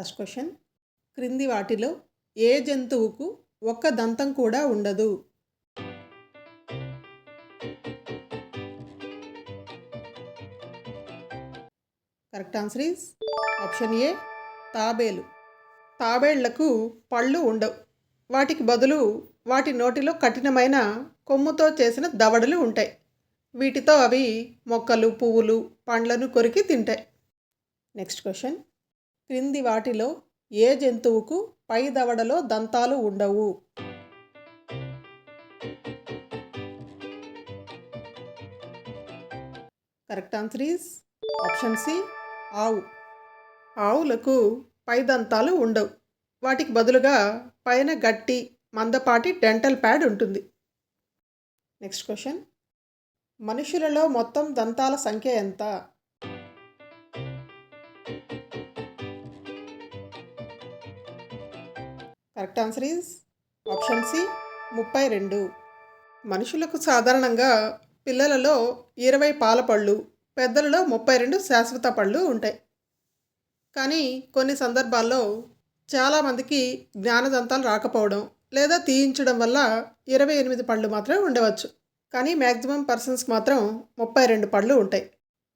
First question క్రింది వాటిలో ఏ జంతువుకు ఒక్క దంతం కూడా ఉండదు? Correct answer is option A తాబేలు. తాబేళ్ళకు పళ్ళు ఉండవు. వాటికి బదులు వాటి నోటిలో కఠినమైన కొమ్ముతో చేసిన దవడలు ఉంటాయి. వీటితో అవి మొక్కలు పువ్వులు పండ్లను కొరికి తింటాయి. నెక్స్ట్ క్వశ్చన్ క్రింది వాటిలో ఏ జంతువుకు పై దవడలో దంతాలు ఉండవు? Correct answer is option C ఆవు. ఆవులకు పై దంతాలు ఉండవు. వాటికి బదులుగా పైన గట్టి మందపాటి డెంటల్ ప్యాడ్ ఉంటుంది. Next question. మనుషులలో మొత్తం దంతాల సంఖ్య ఎంత? Correct answer is option C ముప్పై రెండు. మనుషులకు సాధారణంగా పిల్లలలో ఇరవై పాల పళ్ళు పెద్దలలో ముప్పై రెండు శాశ్వత పళ్ళు ఉంటాయి. కానీ కొన్ని సందర్భాల్లో చాలామందికి జ్ఞానదంతాలు రాకపోవడం లేదా తీయించడం వల్ల ఇరవై ఎనిమిది పళ్ళు మాత్రమే ఉండవచ్చు. కానీ మ్యాక్సిమం పర్సన్స్కి మాత్రం ముప్పై రెండు పళ్ళు ఉంటాయి.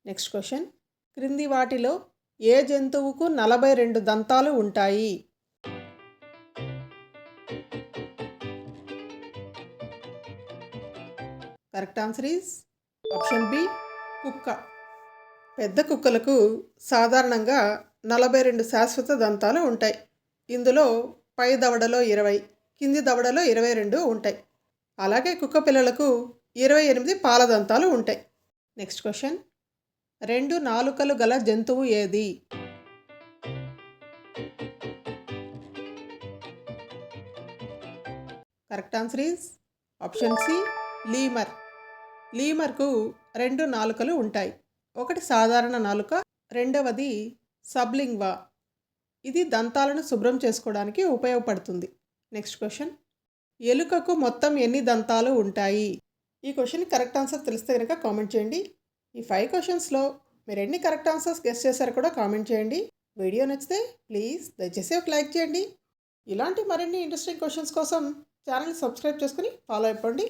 Next question. క్రింది వాటిలో ఏ జంతువుకు నలభై రెండు దంతాలు ఉంటాయి? Correct answer is option B కుక్క. పెద్ద కుక్కలకు సాధారణంగా నలభై రెండు శాశ్వత దంతాలు ఉంటాయి. ఇందులో పై దవడలో ఇరవై కింది దవడలో ఇరవై రెండు ఉంటాయి. అలాగే కుక్క పిల్లలకు ఇరవై ఎనిమిది పాల దంతాలు ఉంటాయి. Next question. రెండు నాలుకలు గల జంతువు ఏది? Correct answer is option C lemur. లీమర్కు రెండు నాలుకలు ఉంటాయి. ఒకటి సాధారణ నాలుక రెండవది సబ్లింగ్వా. ఇది దంతాలను శుభ్రం చేసుకోవడానికి ఉపయోగపడుతుంది. Next question. ఎలుకకు మొత్తం ఎన్ని దంతాలు ఉంటాయి? ఈ క్వశ్చన్ కరెక్ట్ ఆన్సర్ తెలిస్తే కనుక కామెంట్ చేయండి. ఈ ఫైవ్ క్వశ్చన్స్లో మీరు ఎన్ని కరెక్ట్ ఆన్సర్స్ గెస్ట్ చేశారో కూడా కామెంట్ చేయండి. వీడియో నచ్చితే ప్లీజ్ దయచేసి ఒక లైక్ చేయండి. ఇలాంటి మరిన్ని ఇంట్రెస్టింగ్ క్వశ్చన్స్ కోసం ఛానల్ సబ్స్క్రైబ్ చేసుకుని ఫాలో అయిపోండి.